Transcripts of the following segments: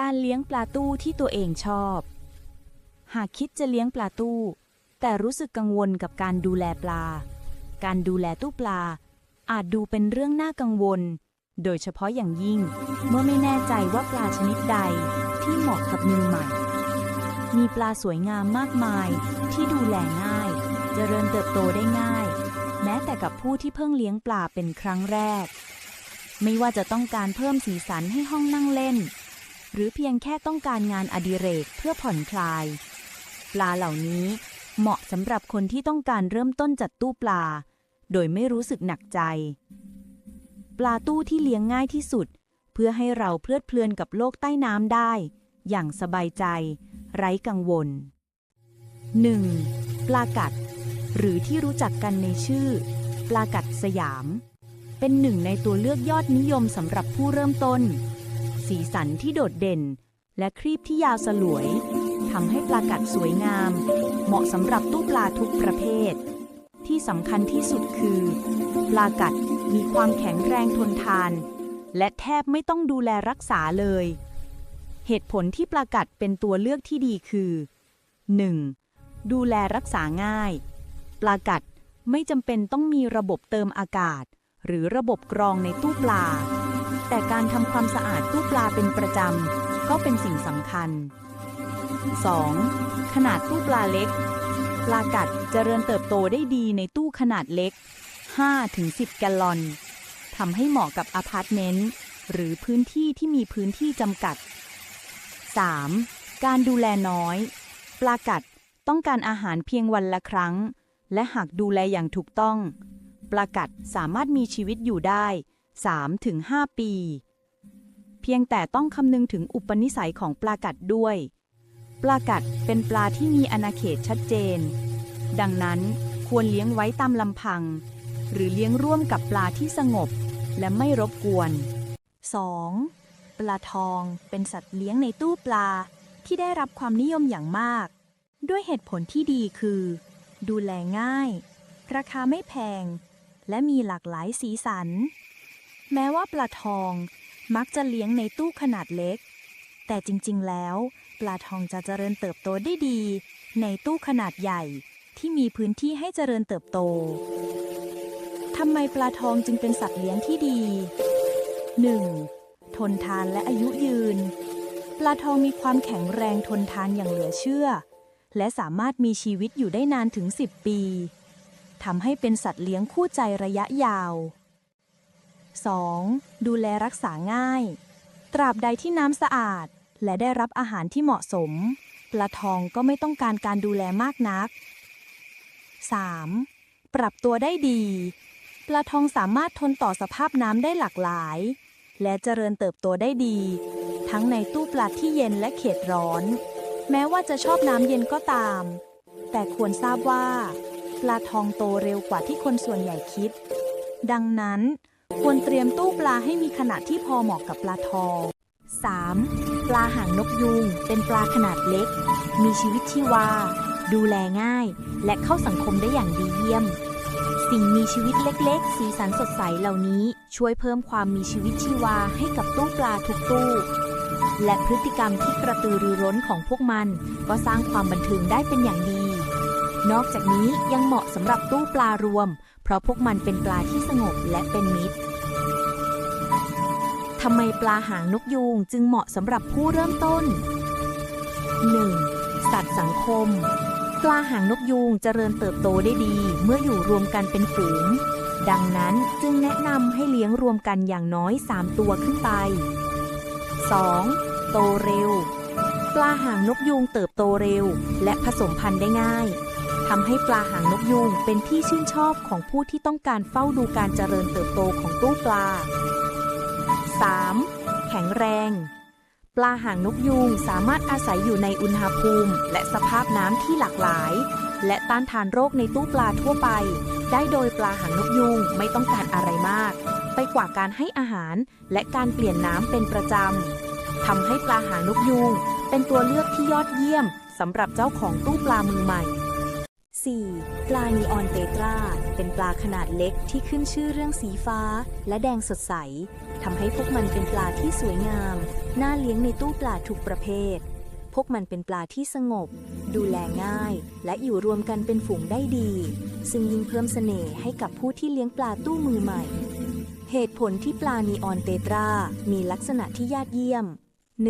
การเลี้ยงปลาตู้ที่ตัวเองชอบ หากคิดจะเลี้ยงปลาตู้ แต่รู้สึกกังวลกับการดูแลปลา การดูแลตู้ปลา อาจดูเป็นเรื่องน่ากังวล โดยเฉพาะอย่างยิ่ง เมื่อไม่แน่ใจว่าปลาชนิดใดที่เหมาะกับมือใหม่ มีปลาสวยงามมากมายที่ดูแลง่ายเจริญเติบโตได้ง่าย แม้แต่กับผู้ที่เพิ่งเลี้ยงปลาเป็นครั้งแรก ไม่ว่าจะต้องการเพิ่มสีสันให้ห้องนั่งเล่น หรือเพียงแค่ต้องการงานอดิเรกเพื่อผ่อนคลาย ปลาเหล่านี้เหมาะสำหรับคนที่ต้องการเริ่มต้นจัดตู้ปลา โดยไม่รู้สึกหนักใจ ปลาตู้ที่เลี้ยงง่ายที่สุด เพื่อให้เราเพลิดเพลินกับโลกใต้น้ำได้ อย่างสบายใจ ไร้กังวล 1. ปลากัด หรือที่รู้จักกันในชื่อ ปลากัดสยาม เป็นหนึ่งในตัวเลือกยอดนิยมสำหรับผู้เริ่มต้น สีสันที่โดดเด่น และครีบที่ยาวสลวยทำให้ปลากัดสวยงาม เหมาะสำหรับตู้ปลาทุกประเภท ที่สำคัญที่สุดคือ ปลากัดมีความแข็งแรงทนทาน และแทบไม่ต้องดูแลรักษาเลย เหตุผลที่ปลากัดเป็นตัวเลือกที่ดีคือ 1. ดูแลรักษาง่าย ปลากัดไม่จำเป็นต้องมีระบบเติมอากาศ หรือระบบกรองในตู้ปลา แต่การทำความสะอาดตู้ปลาเป็นประจำ ก็เป็นสิ่งสำคัญ 2. ขนาดตู้ปลาเล็ก ปลากัดจเจริญเติบโตได้ดีในตู้ขนาดเล็ก 5-10 แกลลอนทำให้เหมาะกับอพาร์ตเมนต์ หรือพื้นที่ที่มีพื้นที่จำกัด 3. การดูแลน้อย ปลากัดต้องการอาหารเพียงวันละครั้ง และหากดูแลอย่างถูกต้อง ปลากัดสามารถมีชีวิตอยู่ได้ 3-5 ปี เพียงแต่ต้องคำนึงถึงอุปนิสัยของปลากัดด้วย ปลากัดเป็นปลาที่มีอาณาเขตชัดเจน ดังนั้นควรเลี้ยงไว้ตามลำพัง หรือเลี้ยงร่วมกับปลาที่สงบและไม่รบกวน 2. ปลาทองเป็นสัตว์เลี้ยงในตู้ปลาที่ได้รับความนิยมอย่างมาก ด้วยเหตุผลที่ดีคือ ดูแลง่าย ราคาไม่แพง และมีหลากหลายสีสัน แม้ว่าปลาทองมักจะเลี้ยงในตู้ขนาดเล็ก แต่จริงๆ แล้ว ปลาทองจะเจริญเติบโตได้ดี ในตู้ขนาดใหญ่ที่มีพื้นที่ให้เจริญเติบโต ทำไมปลาทองจึงเป็นสัตว์เลี้ยงที่ดี 1. ทนทานและอายุยืน ปลาทองมีความแข็งแรงทนทานอย่างเหลือเชื่อ และสามารถมีชีวิตอยู่ได้นานถึง 10 ปี ทำให้เป็นสัตว์เลี้ยงคู่ใจระยะยาว 2. ดูแลรักษาง่าย ตราบใดที่น้ำสะอาด และได้รับอาหารที่เหมาะสม ปลาทองก็ไม่ต้องการการดูแลมากนัก 3. ปรับตัวได้ดี ปลาทองสามารถทนต่อสภาพน้ำได้หลากหลาย และเจริญเติบโตได้ดี ทั้งในตู้ปลาที่เย็นและเขตร้อน แม้ว่าจะชอบน้ำเย็นก็ตาม แต่ควรทราบว่า ปลาทองโตเร็วกว่าที่คนส่วนใหญ่คิด ดังนั้น ควรเตรียมตู้ปลาให้มีขนาดที่พอเหมาะกับปลาทอง 3. ปลาหางนกยูงเป็นปลาขนาดเล็ก มีชีวิตชีวาดูแลง่าย และเข้าสังคมได้อย่างดีเยี่ยม สิ่งมีชีวิตเล็กๆ สีสันสดใสเหล่านี้ช่วยเพิ่มความมีชีวิตชีวาให้กับตู้ปลาทุกตู้ และพฤติกรรมที่กระตือรือร้นของพวกมัน ก็สร้างความบันเทิงได้เป็นอย่างดี นอกจากนี้ยังเหมาะสำหรับตู้ปลารวม ราะพวกมันเป็นปลาที่สงบและเป็นมิตรทำไมปลาหางนกยูงจึงเหมาะสำหรับผู้เริ่มต้น 1. สัตว์สังคม ปลาหางนกยูงเจริญเติบโตได้ดี เมื่ออยู่รวมกันเป็นฝูง ดังนั้นจึงแนะนำให้เลี้ยงรวมกันอย่างน้อย 3 ตัวขึ้นไป 2. โตเร็ว ปลาหางนกยูงเติบโตเร็ว และผสมพันธุ์ได้ง่าย ทำให้ปลาหางนกยูงเป็นที่ชื่นชอบของผู้ที่ต้องการเฝ้าดูการเจริญเติบโตของตู้ปลา 3. แข็งแรง ปลาหางนกยูงสามารถอาศัยอยู่ในอุณหภูมิ และสภาพน้ำที่หลากหลาย และต้านทานโรคในตู้ปลาทั่วไป ได้โดยปลาหางนกยูงไม่ต้องการอะไรมาก ไปกว่าการให้อาหาร และการเปลี่ยนน้ำเป็นประจำทำให้ปลาหางนกยูงเป็นตัวเลือกที่ยอดเยี่ยมสำหรับเจ้าของตู้ปลามือใหม่ 4. ปลานีออนเตตรา เป็นปลาขนาดเล็กที่ขึ้นชื่อเรื่องสีฟ้า และแดงสดใสทำให้พวกมันเป็นปลาที่สวยงาม น่าเลี้ยงในตู้ปลาทุกประเภท พวกมันเป็นปลาที่สงบ ดูแลง่าย และอยู่รวมกันเป็นฝูงได้ดี ซึ่งยิ่งเพิ่มเสน่ห์ให้กับผู้ที่เลี้ยงปลาตู้มือใหม่ เหตุผลที่ปลานีออนเตตรา มีลักษณะที่ยอดเยี่ยม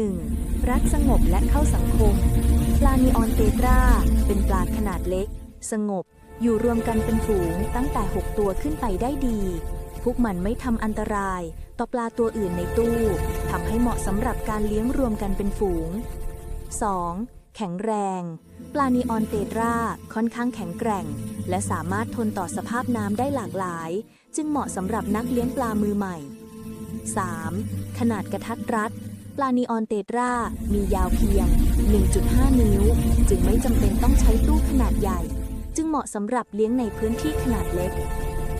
1. รักสงบและเข้าสังคม ปลานีออนเตตรา เป็นปลาขนาดเล็ก สงบ อยู่รวมกันเป็นฝูงตั้งแต่ 6 ตัวขึ้นไปได้ดี พวกมันไม่ทำอันตราย ต่อปลาตัวอื่นในตู้ทำให้เหมาะสำหรับการเลี้ยงรวมกันเป็นฝูง 2. แข็งแรง ปลานีออนเตตราค่อนข้างแข็งแกร่ง และสามารถทนต่อสภาพน้ำได้หลากหลาย จึงเหมาะสำหรับนักเลี้ยงปลามือใหม่ 3. ขนาดกระทัดรัด ปลานีออนเตตรา มียาวเพียง 1.5 นิ้ว จึงไม่จำเป็นต้องใช้ตู้ขนาดใหญ่ เหมาะสำหรับเลี้ยงในพื้นที่ขนาดเล็ก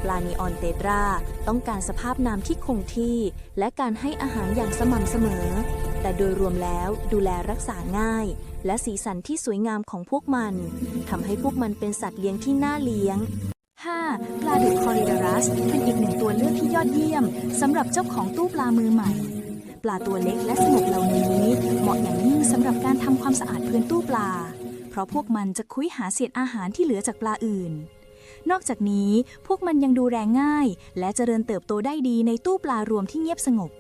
ปลานีออนเตตราต้องการสภาพน้ำที่คงที่ และการให้อาหารอย่างสม่ำเสมอ แต่โดยรวมแล้วดูแลรักษาง่าย และสีสันที่สวยงามของพวกมันทำให้พวกมันเป็นสัตว์เลี้ยงที่น่าเลี้ยง 5. ปลาดุกคอริดอรัส เป็นอีกหนึ่งตัวเลือกที่ยอดเยี่ยมสำหรับเจ้าของตู้ปลามือใหม่ ปลาตัวเล็กและสงบเหล่านี้ เหมาะอย่างยิ่งสำหรับการทำความสะอาดพื้นตู้ปลา เพราะพวกมันจะคุ้ยหาเศษอาหารที่เหลือจากปลาอื่น นอกจากนี้พวกมันยังดูแลง่าย และเจริญเติบโตได้ดีในตู้ปลารวมที่เงียบสงบ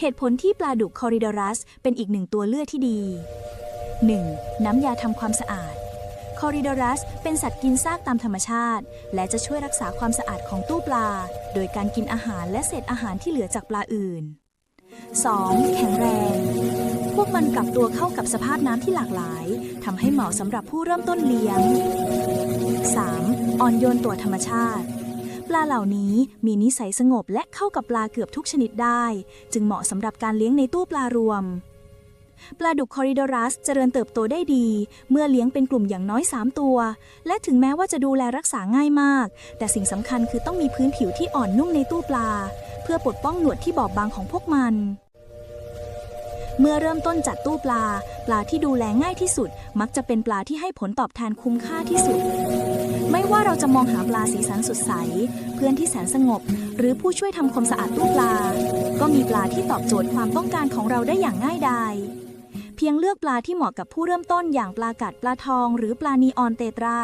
เหตุผลที่ปลาดุกคอริดอรัสเป็นอีกหนึ่งตัวเลือกที่ดี 1. น้ำยาทำความสะอาดคอริดอรัสเป็นสัตว์กินซากตามธรรมชาติ และจะช่วยรักษาความสะอาดของตู้ปลา โดยการกินอาหารและเศษอาหารที่เหลือจากปลาอื่น 2. แข็งแรง พวกมันกลับตัวเข้ากับสภาพน้ำที่หลากหลายทำให้เหมาะสำหรับผู้เริ่มต้นเลี้ยง 3. อ่อนโยนตัวธรรมชาติ ปลาเหล่านี้มีนิสัยสงบและเข้ากับปลาเกือบทุกชนิดได้ จึงเหมาะสำหรับการเลี้ยงในตู้ปลารวม ปลาดุกคอริดอรัสเจริญเติบโตได้ดี เมื่อเลี้ยงเป็นกลุ่มอย่างน้อย 3 ตัว และถึงแม้ว่าจะดูแลรักษาง่ายมาก แต่สิ่งสำคัญคือต้องมีพื้นผิวที่อ่อนนุ่มในตู้ปลา เพื่อปกป้องหนวดที่บอบบางของพวกมันเมื่อเริ่มต้นจัดตู้ปลา ปลาที่ดูแลง่ายที่สุด มักจะเป็นปลาที่ให้ผลตอบแทนคุ้มค่าที่สุด ไม่ว่าเราจะมองหาปลาสีสันสดใส เพื่อนที่แสนสงบ หรือผู้ช่วยทำความสะอาดตู้ปลา ก็มีปลาที่ตอบโจทย์ความต้องการของเราได้อย่างง่ายดาย พียงเลือกปลาที่เหมาะกับผู้เริ่มต้นอย่างปลากัดปลาทอง หรือปลานีออนเตตรา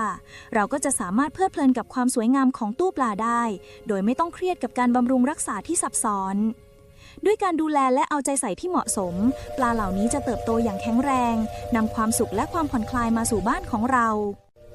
เราก็จะสามารถเพลิดเพลินกับความสวยงามของตู้ปลาได้ โดยไม่ต้องเครียดกับการบำรุงรักษาที่ซับซ้อน ด้วยการดูแลและเอาใจใส่ที่เหมาะสม ปลาเหล่านี้จะเติบโตอย่างแข็งแรงนำความสุขและความผ่อนคลายมาสู่บ้านของเรา